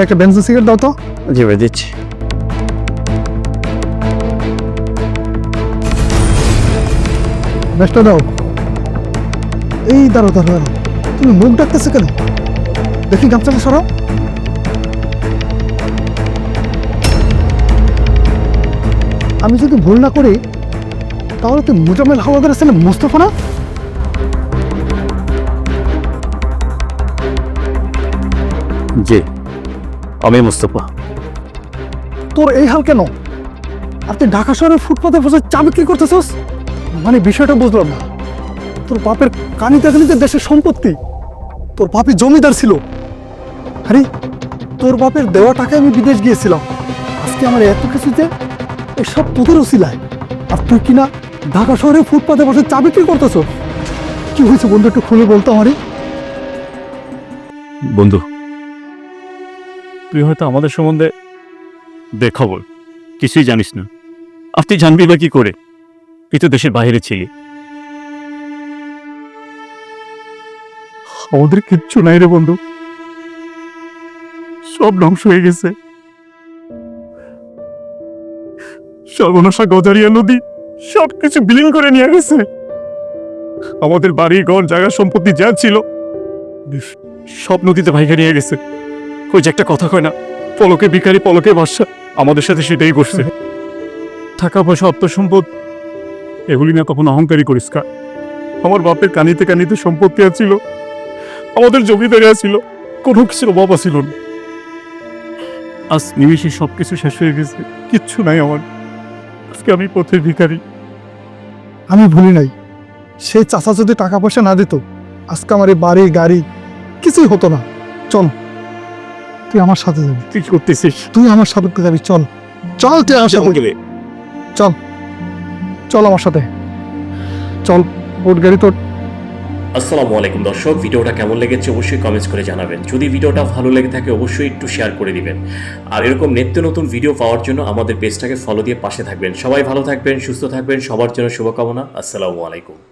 একটা benzene cigarette দাও তো। জি ভাই দিচ্ছি। ব্যাসটা দাও। এই দাঁড়ো দাঁড়ো দাঁড়ো তুমি মুখ ডাকতেছো কেন? দেখি গামছাটা সরাও। আমি যদি ভুল না করি তাহলে তুই মুজামেল হাওয়াদার আছে না মুস্তফা না? জি। আমি মুস্তফা। তোর এই হাল কেন? আর তুই ঢাকা শহরের ফুটপাতে বসে চা বিক্রি করতেছস? মানে বিষয়টা বুঝলাম না। তোর বাপের কানিতে কানিতে দেশের সম্পত্তি। তোর বাপের জমিদার ছিল। আরে তোর বাপের দেওয়া টাকায় আমি বিদেশ গিয়েছিলাম। আজকে আমার এত কিছু যে এসব তোদের ওসিলায় আর তুই কিনা ঢাকা শহরে ফুটপাতে বসে চা বিক্রি করতেছ কি হয়েছে বন্ধু একটু খুলে বলতো আমারে। বন্ধু তুই হয়তো আমাদের সম্বন্ধে বেখবর কিছুই জানিস না। আপনি জানবি বা কি করে? তুই তো দেশের বাইরে ছিলি। আমাদের কিচ্ছু নাই রে বন্ধু। সব ধ্বংস হয়ে গেছে। সর্বনাশা গজারিয়া নদী সবকিছু বিলীন করে নিয়ে গেছে। আমাদের বাড়ি, ঘর, জায়গা, সম্পত্তি যা ছিল, সব নদীতে ভাইকে নিয়ে গেছে। ওই যে একটা কথা কয় না, পলকে ভিখারি, পলকে বাসা আমাদের সাথে সেটাই করছে টাকা পয়সা সম্পদ এগুলি না কখনো অহংকারী করিস কা। আমার বাপের কানিতে কানিতে সম্পত্তি আছিল, আমাদের জমিদারি আছিল, কোনো কিছুর অভাব আছিল না। আজ নিমিশে সব কিছু শেষ হয়ে গেছে, কিচ্ছু নাই আমার। আজকে আমি পথের ভিখারি। আমি ভুলি নাই, সেই চাচা যদি টাকা পয়সা না দিত, আজকে আমার এই বাড়ি, গাড়ি, কিছুই হতো না। চল। তুই আমার সাথে যাবি। তুই করতেছিস? তুই আমার সাথে যাবি চল। চল তুই আমার সাথে। চল। চল আমার সাথে। চল ওট গাড়ি তোর। আসসালামু আলাইকুম দর্শক ভিডিওটা কেমন লেগেছে অবশ্যই কমেন্টস করে জানাবেন। যদি ভিডিওটা ভালো লেগে থাকে অবশ্যই একটু শেয়ার করে দিবেন। আর এরকম নিত্য নতুন ভিডিও পাওয়ার জন্য আমাদের পেজটাকে ফলো দিয়ে পাশে থাকবেন। সবাই ভালো থাকবেন সুস্থ থাকবেন সবার জন্য শুভকামনা। আসসালামু আলাইকুম।